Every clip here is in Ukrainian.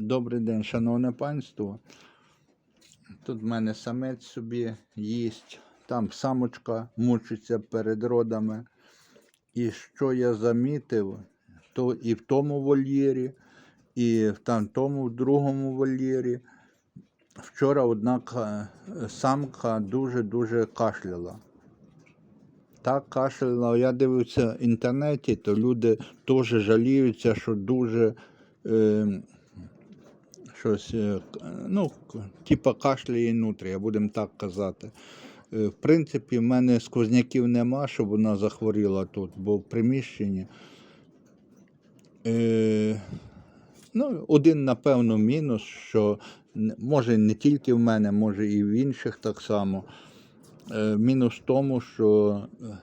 Добрий день, шановне панство. Тут в мене самець собі їсть, там самочка мучиться перед родами. І що я замітив, то і в тому вольєрі, і в тому в другому вольєрі. Вчора одна самка дуже-дуже кашляла. Так кашляла. Я дивився в інтернеті, то люди теж жаліються, що дуже е, щось, е, ну, к- типа кашляє нутрія, будемо так казати. Е, В принципі, в мене сквозняків нема, щоб вона захворіла тут, бо в приміщенні. Е, ну, один, напевно, мінус, що може не тільки в мене, може і в інших так само. Е, мінус в тому, що е,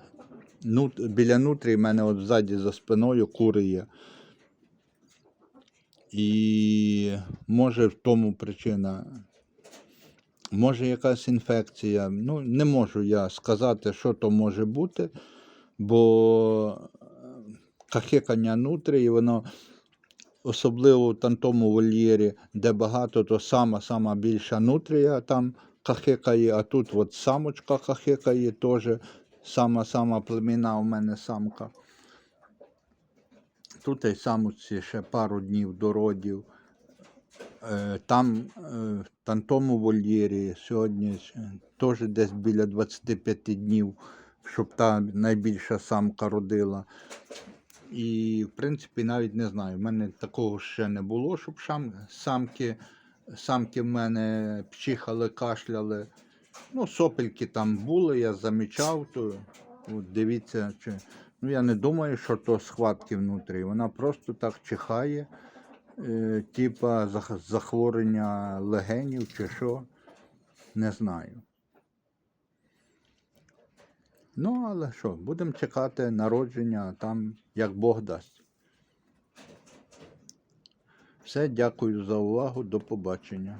ну, біля нутрії в мене от ззаді за спиною кури є. І може в тому причина. Може якась інфекція. Ну, не можу я сказати, що то може бути, бо е, кахикання нутрії, воно особливо в тому вольєрі, де багато, то сама сама більша нутрія там кахикає, а тут от самочка кахикає теж. Сама сама племіна у мене самка. Тут і самці ще пару днів до родів. Е, Там, е, в там тому вольєрі сьогодні теж десь біля 25 днів, щоб та найбільша самка родила. І, в принципі, навіть не знаю, в мене такого ще не було, щоб самки, самки в мене пчихали, кашляли. Ну, сопельки там були, я замічав, то от дивіться, чи. Ну, я не думаю, що то схватки внутрі. Вона просто так чихає, е, типа зах- захворювання легенів чи що. Не знаю. Ну, але що, будемо чекати народження, там як Бог дасть. Все, дякую за увагу, до побачення.